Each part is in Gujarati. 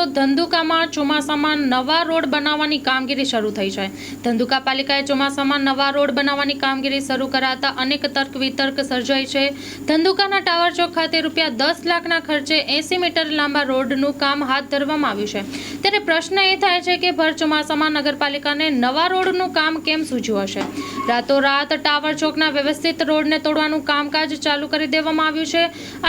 તો ધંધુકામાં ચોમાસામાં નવા રોડ બનાવવાની કામગીરી શરૂ થઈ છે. ધંધુકા પાલિકાએ ચોમાસામાં નવા રોડ બનાવવાની કામગીરી શરૂ કરાતા અનેક તર્ક વિતર્ક સર્જાઈ છે. ધંધુકાના ટાવર ચોક ખાતે રૂપિયા દસ લાખના ખર્ચે એંસી મીટર લાંબા રોડનું કામ હાથ ધરવામાં આવ્યું છે. ત્યારે પ્રશ્ન એ થાય છે કે ભર ચોમાસામાં નગરપાલિકાને નવા રોડનું કામ કેમ સૂચ્યું હશે? રાતોરાત ટાવર ચોકના વ્યવસ્થિત રોડને તોડવાનું કામકાજ ચાલુ કરી દેવામાં આવ્યું છે.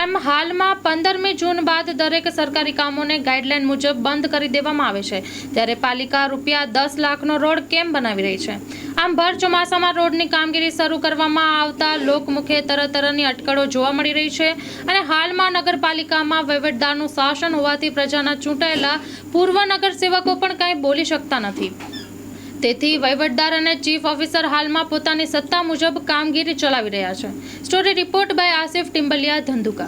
આમ હાલમાં પંદરમી જૂન બાદ દરેક સરકારી કામોને ગાઈડલાઈન મુજબ બંધ કરી દેવામાં આવે છે. ત્યારે પાલિકા રૂપિયા દસ લાખનો રોડ કેમ બનાવી રહી છે? આમ ભર ચોમાસામાં રોડની કામગીરી શરૂ કરવામાં આવતા લોકમુખે તરહ તરહની અટકળો જોવા મળી રહી છે અને હાલમાં નગરપાલિકામાં વહીવટદારનું શાસન હોવાથી પ્રજાના ચૂંટાયેલા પૂર્વ નગરસેવકો પણ કાંઈ બોલી શકતા નથી. તેથી વહીવટદાર અને ચીફ ઓફિસર હાલમાં પોતાની સત્તા મુજબ કામગીરી ચલાવી રહ્યા છે. Story report by Asif Timbaliya Dhandhuka.